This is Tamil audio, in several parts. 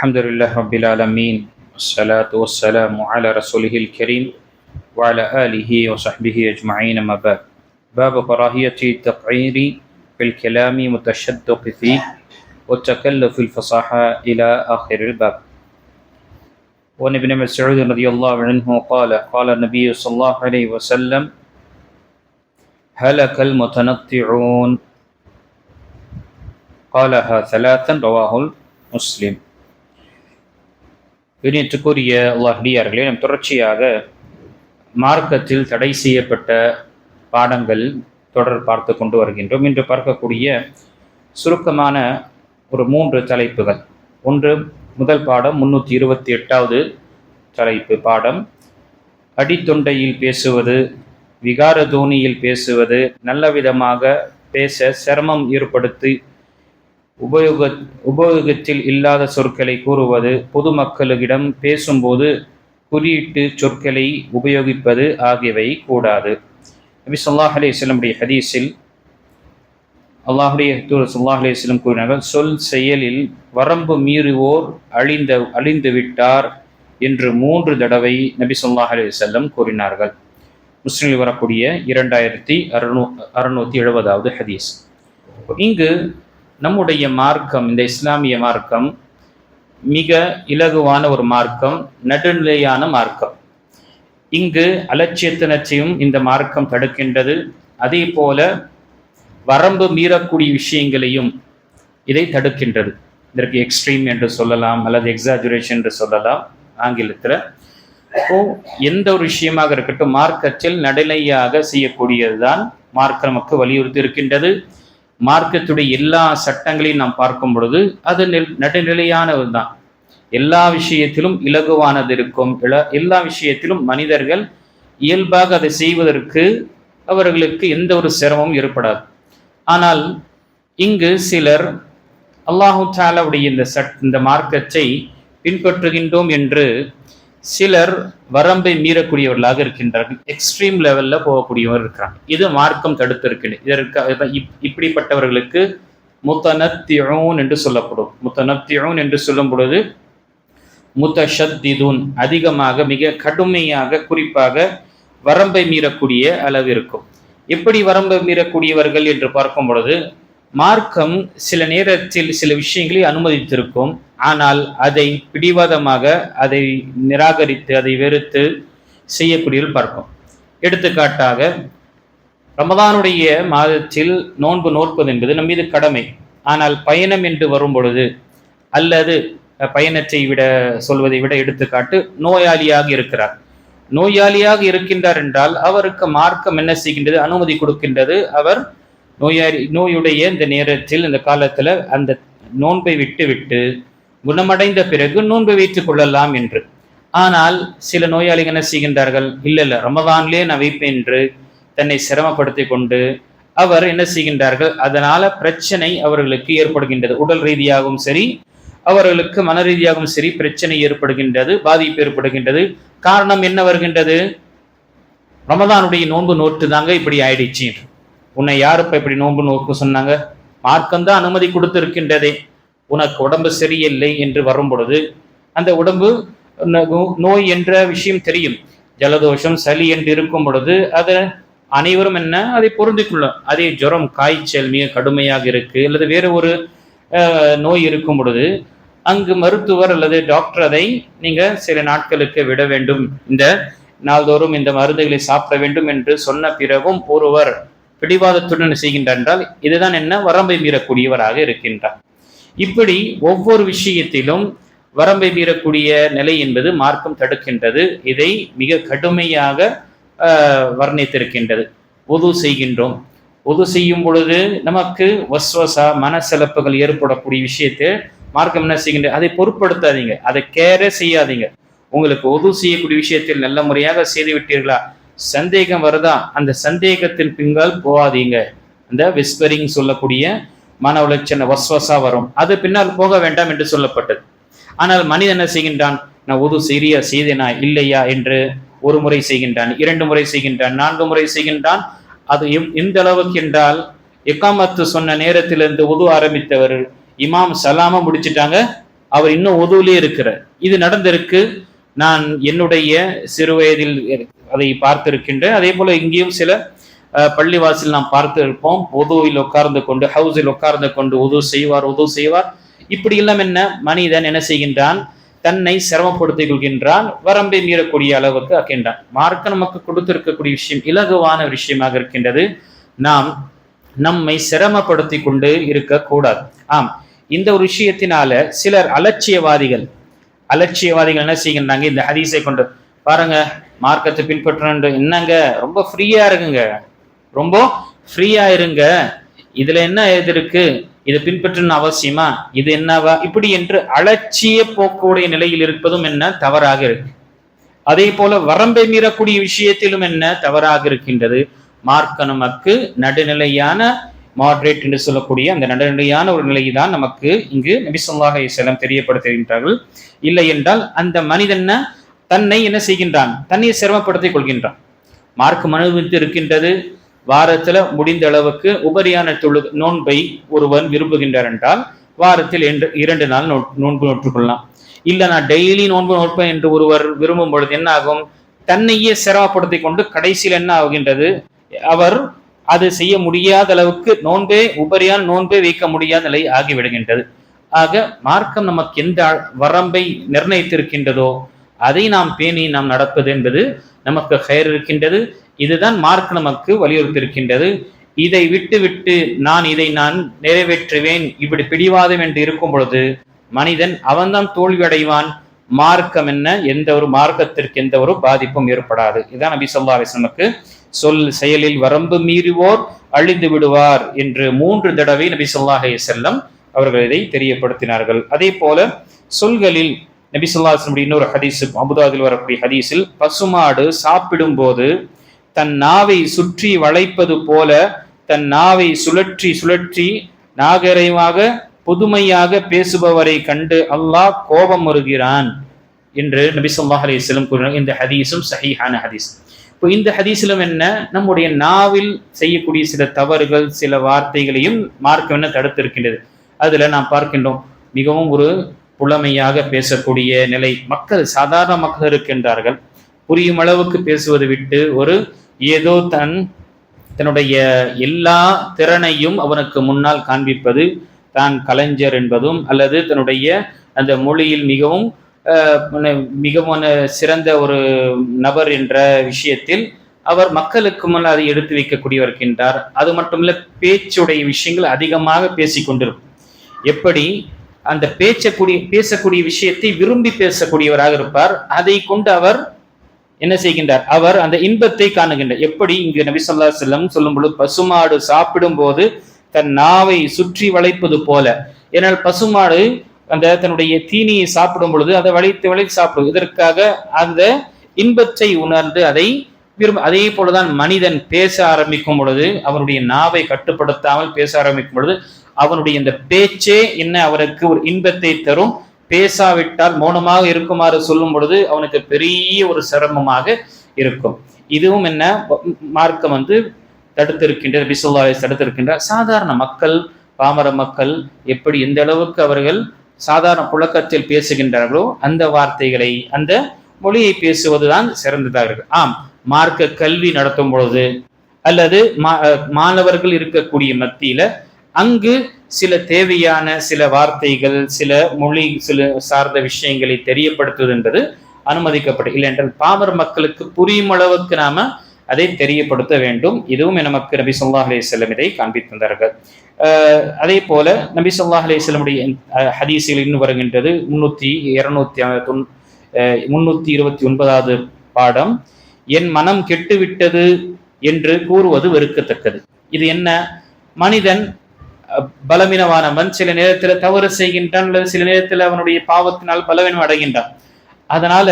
الحمد لله رب العالمين والصلاة والسلام على رسوله الكريم وعلى آله وصحبه أجمعين أما بعد باب كراهية التقعير في الكلام متشدق فيه والتكلف الفصاحة إلى آخر الباب وعن ابن مسعود رضي الله عنه قال قال النبي صلى الله عليه وسلم هلك المتنطعون قالها ثلاثا رواه مسلم இனியத்துக்குரிய அல்லாஹ்டியார்களே நம் தொடர்ச்சியாக மார்க்கத்தில் தடை செய்யப்பட்ட பாடங்கள் தொடர் பார்த்து கொண்டு வருகின்றோம். இன்று பார்க்கக்கூடிய சுருக்கமான ஒரு மூன்று தலைப்புகள். ஒன்று முதல் பாடம் முன்னூற்றி இருபத்தி எட்டாவது தலைப்பு பாடம். அடித்தொண்டையில் பேசுவது விகார தோனியில் பேசுவது நல்ல விதமாக பேச சிரமம் ஏற்படுத்தி உபயோக உபயோகத்தில் இல்லாத சொற்களை கூறுவது பொதுமக்களிடம் பேசும்போது குறியீட்டு சொற்களை உபயோகிப்பது ஆகியவை கூடாது. நபி சொல்லாஹ் அலிஸ்லமுடைய ஹதீஸில் அல்லாஹுடைய தூர் சொல்லாஹ் அலிஸ்லம் கூறினார்கள் சொல் செயலில் வரம்பு மீறுவோர் அழிந்த அழிந்து விட்டார் என்று மூன்று தடவை நபி சொல்லாஹ் அலிசல்லம் கூறினார்கள். முஸ்லிமில் வரக்கூடிய இரண்டாயிரத்தி அறுநூ அறுநூற்றி எழுபதாவது ஹதீஸ். இங்கு நம்முடைய மார்க்கம் இந்த இஸ்லாமிய மார்க்கம் மிக இலகுவான ஒரு மார்க்கம் நடுநிலையான மார்க்கம். இங்கு அலட்சியத்தினத்தையும் இந்த மார்க்கம் தடுக்கின்றது. அதே போல வரம்பு மீறக்கூடிய விஷயங்களையும் இதை தடுக்கின்றது. இதற்கு எக்ஸ்ட்ரீம் என்று சொல்லலாம் அல்லது எக்ஸாஜுரேஷன் என்று சொல்லலாம் ஆங்கிலத்தில். இப்போ எந்த ஒரு விஷயமாக இருக்கட்டும் மார்க்கத்தில் நடுநிலையாக செய்யக்கூடியது தான் மார்க்க நமக்கு வலியுறுத்தி இருக்கின்றது. மார்க்கத்துடைய எல்லா சட்டங்களையும் நாம் பார்க்கும் பொழுது அது நடுநிலையானது தான் எல்லா விஷயத்திலும் இலகுவானது இருக்கும். எல்லா விஷயத்திலும் மனிதர்கள் இயல்பாக அதை செய்வதற்கு அவர்களுக்கு எந்த ஒரு சிரமமும் ஏற்படாது. ஆனால் இங்கு சிலர் அல்லாஹு தாலாவுடைய இந்த சட் இந்த மார்க்கத்தை பின்பற்றுகின்றோம் என்று சிலர் வரம்பை மீறக்கூடியவர்களாக இருக்கின்றார்கள். எக்ஸ்ட்ரீம் லெவலில் போகக்கூடியவர் இருக்கிறாங்க இது மார்க்கம் தடுத்திருக்கிறது. இதற்கு இப்படிப்பட்டவர்களுக்கு முத்தனத்தியோன் என்று சொல்லப்படும். முத்தனத்தியோன் என்று சொல்லும் பொழுது முத்தஷத்திதூன் அதிகமாக மிக கடுமையாக குறிப்பாக வரம்பை மீறக்கூடிய அளவு இருக்கும். எப்படி வரம்பை மீறக்கூடியவர்கள் என்று பார்க்கும் பொழுது மார்க்கம் சில நேரத்தில் சில விஷயங்களை அனுமதித்திருக்கும். ஆனால் அதை பிடிவாதமாக அதை நிராகரித்து அதை வெறுத்து செய்யக்கூடியவர்கள் பார்க்கும் எடுத்துக்காட்டாக ரமதானுடைய மாதத்தில் நோன்பு நோற்பது என்பது நம் மீது கடமை. ஆனால் பயணம் என்று வரும் பொழுது அல்லது பயணத்தை விட சொல்வதை விட எடுத்துக்காட்டு நோயாளியாக இருக்கிறார். நோயாளியாக இருக்கின்றார் என்றால் அவருக்கு மார்க்கம் என்ன செய்கின்றது அனுமதி கொடுக்கின்றது. அவர் நோயாளி நோயுடைய இந்த நேரத்தில் இந்த காலத்தில் அந்த நோன்பை விட்டு விட்டு குணமடைந்த பிறகு நோன்பை வைத்துக் கொள்ளலாம் என்று. ஆனால் சில நோயாளிகள் என்ன செய்கின்றார்கள்? இல்லை இல்லை ரமதான்லேயே நான் வைப்பேன் என்று தன்னை சிரமப்படுத்தி கொண்டு அவர் என்ன செய்கின்றார்கள்? அதனால பிரச்சனை அவர்களுக்கு ஏற்படுகின்றது. உடல் ரீதியாகவும் சரி அவர்களுக்கு மன ரீதியாகவும் சரி பிரச்சனை ஏற்படுகின்றது பாதிப்பு ஏற்படுகின்றது. காரணம் என்ன வருகின்றது? ரமதானுடைய நோன்பு நோட்டு தாங்க இப்படி ஆயிடுச்சு உன்னை யாருப்பா இப்படி நோன்பு நோக்க சொன்னாங்க? மார்க்கம் தான் அனுமதி கொடுத்திருக்கின்றதே. உனக்கு உடம்பு சரியில்லை என்று வரும் பொழுது அந்த உடம்பு நோய் என்ற விஷயம் தெரியும். ஜலதோஷம் சளி என்று இருக்கும் பொழுது அதை அனைவரும் என்ன? அதை பொருந்திக்கொள்ளும் அதே ஜுரம் காய்ச்சல் மிக கடுமையாக இருக்கு. அல்லது வேறு ஒரு நோய் இருக்கும் பொழுது அங்கு மருத்துவர் அல்லது டாக்டர் அதை நீங்க சில நாட்களுக்கு விட வேண்டும். இந்த நாள்தோறும் இந்த மருந்துகளை சாப்பிட வேண்டும் என்று சொன்ன பிறகும் ஒருவர் பிடிவாதத்துடன் செய்கின்றால் என்றால் இதுதான் என்ன? வரம்பை மீறக்கூடியவராக இருக்கின்றார். இப்படி ஒவ்வொரு விஷயத்திலும் வரம்பை மீறக்கூடிய நிலை என்பது மார்க்கம் தடுக்கின்றது. இதை மிக கடுமையாக வர்ணித்திருக்கின்றது. உது செய்கின்றோம். உது செய்யும் பொழுது நமக்கு வஸ்வசா மனசலப்புகள் ஏற்படக்கூடிய விஷயத்தை மார்க்கம் என்ன செய்கின்ற அதை பொருட்படுத்தாதீங்க. அதை கேரே செய்யாதீங்க. உங்களுக்கு உது செய்யக்கூடிய விஷயத்தில் நல்ல முறையாக செய்து விட்டீர்களா? சந்தேகம் வருதா? அந்த சந்தேகத்தின் பின்னால் போகாதீங்க. அந்த விஸ்பரிங் சொல்லக்கூடிய மன உளைச்சல் வஸ்வசா வரும். அது பின்னால் போக வேண்டாம் என்று சொல்லப்பட்டது. ஆனால் மனிதன் என்ன செய்கின்றான்? நான் உது சரியா செய்தேனா? இல்லையா என்று ஒரு முறை செய்கின்றான் இரண்டு முறை செய்கின்றான் நான்கு முறை செய்கின்றான். அது எந்த அளவுக்கு என்றால் எக்காமத்து சொன்ன நேரத்திலிருந்து உது ஆரம்பித்தவர் இமாம் சலாம முடிச்சிட்டாங்க. அவர் இன்னும் உதுவிலே இருக்கிறார். இது நடந்திருக்கு. நான் என்னுடைய சிறு வயதில் அதை பார்த்திருக்கின்றேன். அதே போல இங்கேயும் சில பள்ளிவாசல் நாம் பார்த்து இருப்போம் உதவியில் உட்கார்ந்து கொண்டு ஹவுஸில் உட்கார்ந்து கொண்டு உதவு செய்வார் உதவு செய்வார். இப்படி எல்லாம் என்ன? மனிதன் என்ன செய்கின்றான்? தன்னை சிரமப்படுத்திக் கொள்கின்றான். வரம்பை மீறக்கூடிய அளவுக்கு ஆக்கின்றான். மார்க்க நமக்கு கொடுத்திருக்கக்கூடிய விஷயம் இலகுவான விஷயமாக இருக்கின்றது. நாம் நம்மை சிரமப்படுத்தி கொண்டு இருக்கக்கூடாது. ஆம் இந்த ஒரு விஷயத்தினால சிலர் அலட்சியவாதிகள் அலட்சியவாதிகள் என்ன செய்கின்றாங்க? இந்த ஹதீஸை கொண்டு பாருங்க. மார்க்கத்தை பின்பற்றணும் என்னங்க? ரொம்ப ஃப்ரீயா இருக்குங்க. ரொம்ப ஃப்ரீயா இருங்க. இதுல என்ன இது இருக்கு? இதை பின்பற்றணும் அவசியமா? இது என்னவா? இப்படி என்று அலட்சிய போக்குடைய நிலையில் இருப்பதும் என்ன? தவறாக இருக்கு. அதே போல வரம்பை மீறக்கூடிய விஷயத்திலும் என்ன? தவறாக இருக்கின்றது. மார்க்க நமக்கு நடுநிலையான மாட்ரேட் என்று சொல்லக்கூடிய அந்த நடுநிலையான ஒரு நிலையை தான் நமக்கு இங்கு நபிசல்லாஹ் செல்லம் தெரியப்படுத்துகின்றார்கள். இல்லை என்றால் அந்த மனிதன தன்னை என்ன செய்கின்றான்? தன்னை சிரமப்படுத்திக் கொள்கின்றான். மார்க் மனுவித்து இருக்கின்றது. வாரத்துல முடிந்த அளவுக்கு உபரியான தொழு நோன்பை ஒருவன் விரும்புகின்றார் என்றால் வாரத்தில் இரண்டு இரண்டு நாள் நோ நோன்பு நோற்றுக்கொள்ளலாம். இல்லை நான் டெய்லி நோன்பு நோட்பேன் என்று ஒருவர் விரும்பும் பொழுது என்ன ஆகும்? தன்னையே சிரமப்படுத்திக் கொண்டு கடைசியில் என்ன ஆகின்றது அவர் அது செய்ய முடியாத அளவுக்கு நோன்பே உபரியால் நோன்பே வைக்க முடியாத நிலை ஆகிவிடுகின்றது. ஆக மார்க்கம் நமக்கு எந்த வரம்பை நிர்ணயித்திருக்கின்றதோ அதை நாம் பேணி நாம் நடப்பது என்பது நமக்கு கயர் இருக்கின்றது. இதுதான் மார்க் நமக்கு வலியுறுத்தியிருக்கின்றது. இதை விட்டு விட்டு நான் இதை நான் நிறைவேற்றுவேன் இப்படி பிடிவாதம் என்று இருக்கும் பொழுது மனிதன் அவன்தான் தோல்வியடைவான். மார்க்கம் என்ன? எந்த ஒரு மார்க்கத்திற்கு எந்த ஒரு பாதிப்பும் ஏற்படாது. இதான் நபி சொல்லா சொல் செயலில் வரம்பு மீறுவோர் அழிந்து விடுவார் என்று மூன்று தடவை நபி சொல்லாஹே செல்லம் அவர்கள் இதை தெரியப்படுத்தினார்கள். அதே போல சொல்களில் நபி சொல்லா இன்னொரு ஹதீஸ் அபுதாதில் வரக்கூடிய ஹதீஸில் பசுமாடு சாப்பிடும் போது தன் நாவை சுற்றி வளைப்பது போல தன் நாவை சுழற்றி சுழற்றி நாகரிகமாக புதுமையாக பேசுபவரை கண்டு அல்லாஹ் கோபம் வருகிறான் என்று நபி சொல்லாஹ் அலிஸ்லம் கூறினார். இந்த ஹதீஸும் சஹீஹான ஹதீஸ். இப்போ இந்த ஹதீஸிலும் என்ன? நம்முடைய நாவில் செய்யக்கூடிய சில தவறுகள் சில வார்த்தைகளையும் மார்க்கம் என்ன தடுத்திருக்கின்றது. அதில் நாம் பார்க்கின்றோம் மிகவும் ஒரு புலமையாக பேசக்கூடிய நிலை. மக்கள் சாதாரண மக்கள் இருக்கின்றார்கள். புரியும் அளவுக்கு பேசுவதை விட்டு ஒரு ஏதோ தன் தன்னுடைய எல்லா திறனையும் அவனுக்கு முன்னால் காண்பிப்பது தான் கலைஞர் என்பதும் அல்லது தன்னுடைய அந்த மொழியில் மிகவும் மிகவும் சிறந்த ஒரு நபர் என்ற விஷயத்தில் அவர் மக்களுக்கு முன் அதை எடுத்து வைக்கக்கூடிய இருக்கின்றார். அது மட்டுமில்ல பேச்சுடைய விஷயங்கள் அதிகமாக பேசிக்கொண்டிருக்கும் எப்படி? அந்த பேச்சக்கூடிய பேசக்கூடிய விஷயத்தை விரும்பி பேசக்கூடியவராக இருப்பார். அதை கொண்டு அவர் என்ன செய்கின்றார்? அவர் அந்த இன்பத்தை காணுகின்றார். எப்படி? இங்கு நபி சொல்லா செல்லம் சொல்லும் பொழுது பசுமாடு சாப்பிடும் போது தன் நாவை சுற்றி வளைப்பது போல. ஏனால் பசுமாடு அந்த தன்னுடைய தீனியை சாப்பிடும் பொழுது அதை வளைத்து வளைத்து சாப்பிடும். இதற்காக அந்த இன்பத்தை உணர்ந்து அதை விரும்ப அதே போலதான் மனிதன் பேச ஆரம்பிக்கும் பொழுது அவனுடைய நாவை கட்டுப்படுத்தாமல் பேச ஆரம்பிக்கும் பொழுது அவனுடைய இந்த பேச்சே என்ன அவருக்கு ஒரு இன்பத்தை தரும். பேசாவிட்டால் மௌனமாக இருக்குமாறு சொல்லும் பொழுது அவனுக்கு பெரிய ஒரு சிரமமாக இருக்கும். இதுவும் என்ன மார்க்கம் வந்து தடுத்திருக்கின்ற பிசுல்லாவை தடுத்திருக்கின்றார். சாதாரண மக்கள் பாமர மக்கள் எப்படி எந்த அளவுக்கு அவர்கள் சாதாரண புழக்கத்தில் பேசுகின்றார்களோ அந்த வார்த்தைகளை அந்த மொழியை பேசுவதுதான் சிறந்ததாக இருக்கு. ஆம் மார்க்க கல்வி நடத்தும் பொழுது அல்லது மாணவர்கள் இருக்கக்கூடிய மத்தியில அங்கு சில தேவையான சில வார்த்தைகள் சில மொழி சில சார்ந்த விஷயங்களை தெரியப்படுத்துவது என்பது அனுமதிக்கப்படும் இல்லை என்றால் பாமர மக்களுக்கு புரியும் அளவுக்கு நாம அதை தெரியப்படுத்த வேண்டும். இதுவும் நமக்கு நபி சொல்லா அலி செல்லம் இதை காண்பித்தந்தார்கள் அதே போல நபி சொல்லா அலி செல்லமுடைய ஹதீஸில் இன்னும் வருகின்றது முன்னூத்தி இருநூத்தி முன்னூத்தி இருபத்தி ஒன்பதாவது பாடம். என் மனம் கெட்டுவிட்டது என்று கூறுவது வெறுக்கத்தக்கது. இது என்ன? மனிதன் பலவீனமானவன் சில நேரத்தில் தவறு செய்கின்றான் அல்லது சில நேரத்தில் அவனுடைய பாவத்தினால் பலவீனம் அடைகின்றான். அதனால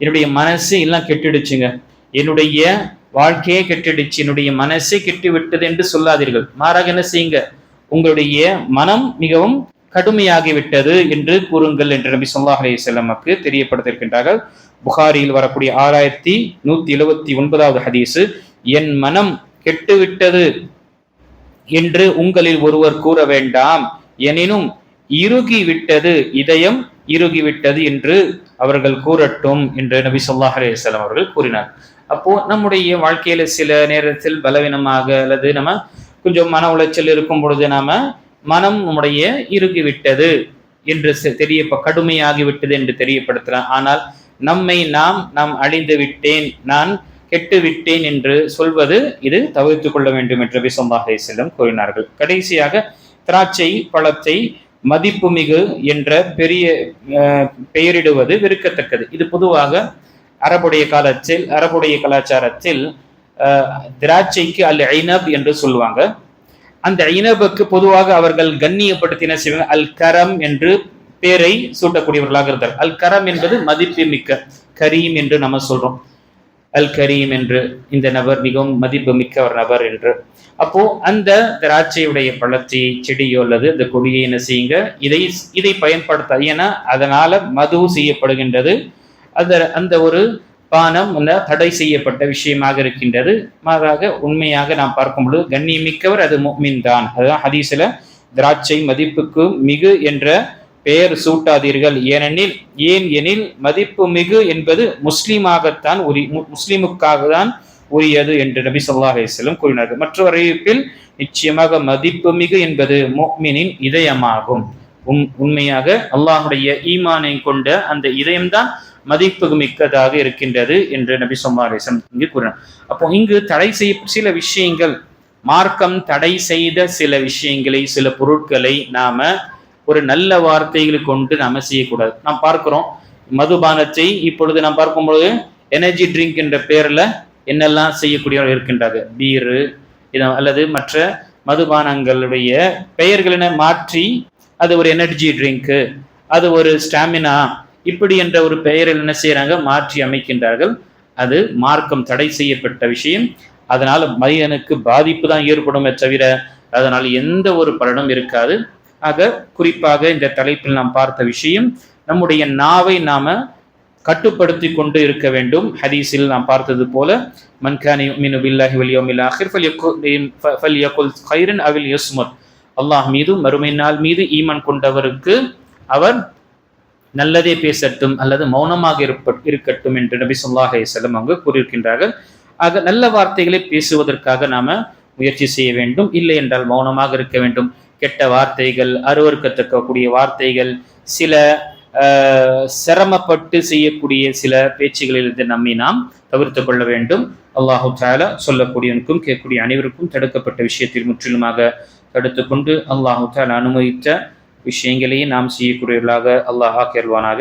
என்னுடைய மனசு எல்லாம் கெட்டுடுச்சுங்க. என்னுடைய வாழ்க்கையே கெட்டுடுச்சு என்னுடைய மனசே கெட்டு விட்டது என்று சொல்லாதீர்கள். மாறாக என்ன செய்யுங்க உங்களுடைய மனம் மிகவும் கடுமையாகிவிட்டது என்று கூறுங்கள் என்று நபி சொல்லாஹ் அலி செல்லமக்கு தெரியப்படுத்திருக்கின்றார்கள் புகாரியில் வரக்கூடிய ஆறாயிரத்தி நூத்தி எழுபத்தி ஒன்பதாவது ஹதீஸு என் மனம் கெட்டுவிட்டது என்று உங்களில் ஒருவர் கூற வேண்டாம். எனினும் இறுகிவிட்டது இதயம் இறுகிவிட்டது என்று அவர்கள் கூறட்டும் என்று நபி சொல்லாஹ் அலி அவர்கள் கூறினார். அப்போ நம்முடைய வாழ்க்கையில சில நேரத்தில் பலவீனமாக அல்லது நம்ம கொஞ்சம் மன உளைச்சல் இருக்கும் பொழுது நாம மனம் நம்முடைய இறுகிவிட்டது என்று தெரிய கடுமையாகிவிட்டது என்று தெரியப்படுத்தலாம் ஆனால் நம்மை நாம் நாம் அழிந்து விட்டேன் நான் கெட்டு விட்டேன் என்று சொல்வது இது தவிர்த்து கொள்ள வேண்டும் என்று விசம்பாக செல்லும் கூறினார்கள். கடைசியாக திராட்சை பழத்தை மதிப்புமிகு என்ற பெரிய பெயரிடுவது வெறுக்கத்தக்கது. இது பொதுவாக அரபுடைய காலத்தில் அரபுடைய கலாச்சாரத்தில் திராட்சைக்கு அல் ஐனப் என்று சொல்லுவாங்க. அந்த ஐனபுக்கு பொதுவாக அவர்கள் கண்ணியப்படுத்தின செய்வாங்க அல் கரம் என்று பேரை சூட்டக்கூடியவர்களாக இருந்தார். அல் கரம் என்பது மதிப்பு மிக்க கரீம் என்று நம்ம சொல்றோம். அல் கரீம் என்று இந்த நபர் மிகவும் மதிப்பு மிக்க ஒரு நபர் என்று. அப்போ அந்த திராட்சையுடைய பழத்தை செடியோ அல்லது இந்த கொடியை என்ன செய்யுங்க இதை இதை பயன்படுத்த ஏன்னா அதனால மது செய்யப்படுகின்றது. அந்த அந்த ஒரு பானம் தடை செய்யப்பட்ட விஷயமாக இருக்கின்றது. மாறாக உண்மையாக நாம் பார்க்கும் பொழுது கண்ணியமிக்கவர் அது மீன் தான். அதுதான் ஹதீஸ்ல திராட்சை மதிப்புக்கு மிகு என்ற பெயர் சூட்டாதீர்கள். ஏனெனில் ஏன் எனில் மதிப்பு மிகு என்பது முஸ்லீமாகத்தான் உரி முஸ்லீமுக்காக தான் உரியது என்று நபி சொல்லா அலிஸ்லம் கூறினார்கள். மற்றொரு அறிவிப்பில் நிச்சயமாக மதிப்பு மிகு என்பது மோமினின் இதயமாகும். உண் உண்மையாக அல்லாஹுடைய ஈமானை கொண்ட அந்த இதயம்தான் மதிப்பு மிக்கதாக இருக்கின்றது என்று நபி சொல்லா இங்கு கூறினார் அப்போ இங்கு தடை செய்ய சில விஷயங்கள் மார்க்கம் தடை செய்த சில விஷயங்களை சில பொருட்களை நாம ஒரு நல்ல வார்த்தைகளை கொண்டு நாம செய்யக்கூடாது. நாம் பார்க்கிறோம் மதுபானத்தை இப்பொழுது நாம் பார்க்கும்பொழுது எனர்ஜி ட்ரிங்க் என்ற பேர்ல என்னெல்லாம் செய்யக்கூடியவர்கள் இருக்கின்றது பீரு அல்லது மற்ற மதுபானங்களுடைய பெயர்களை மாற்றி அது ஒரு எனர்ஜி ட்ரிங்க்கு அது ஒரு ஸ்டாமினா இப்படி என்ற ஒரு பெயரில் என்ன செய்கிறாங்க மாற்றி அமைக்கின்றார்கள். அது மார்க்கம் தடை செய்யப்பட்ட விஷயம். அதனால் மனிதனுக்கு பாதிப்பு தான் ஏற்படுமே தவிர அதனால் எந்த ஒரு பலனும் இருக்காது. ஆக குறிப்பாக இந்த தலைப்பில் நாம் பார்த்த விஷயம் நம்முடைய நாவை நாம கட்டுப்படுத்தி கொண்டு இருக்க வேண்டும். ஹதீஸில் நாம் பார்த்தது போல மன்கானி மினு பில்லாஹி வலியோமில் ஆஹிர் ஃபல்யகுல் ஹைரன் அவில் யஸ்முத். அல்லாஹ் மீது மறுமை நாள் மீது ஈமான் கொண்டவருக்கு அவர் நல்லதே பேசட்டும் அல்லது மௌனமாக இருப்ப இருக்கட்டும் என்று நபி சொல்லாஹ் செல்லம் அங்கு கூறியிருக்கின்றார்கள். ஆக நல்ல வார்த்தைகளை பேசுவதற்காக நாம முயற்சி செய்ய வேண்டும். இல்லை என்றால் மௌனமாக இருக்க வேண்டும். கெட்ட வார்த்தைகள் அருவறுக்கத்தக்கக்கூடிய வார்த்தைகள் சில சிரமப்பட்டு செய்யக்கூடிய சில பேச்சுகளிலிருந்து நம்மை நாம் தவிர்த்து கொள்ள வேண்டும். அல்லாஹு தாலா சொல்லக்கூடியவனுக்கும் கேட்கக்கூடிய அனைவருக்கும் தடுக்கப்பட்ட விஷயத்தில் முற்றிலுமாக தடுத்துக்கொண்டு அல்லாஹு தாலா அனுமதித்த விஷயங்களையும் நாம் செய்யக்கூடியவர்களாக அல்லாஹா கேள்வானாக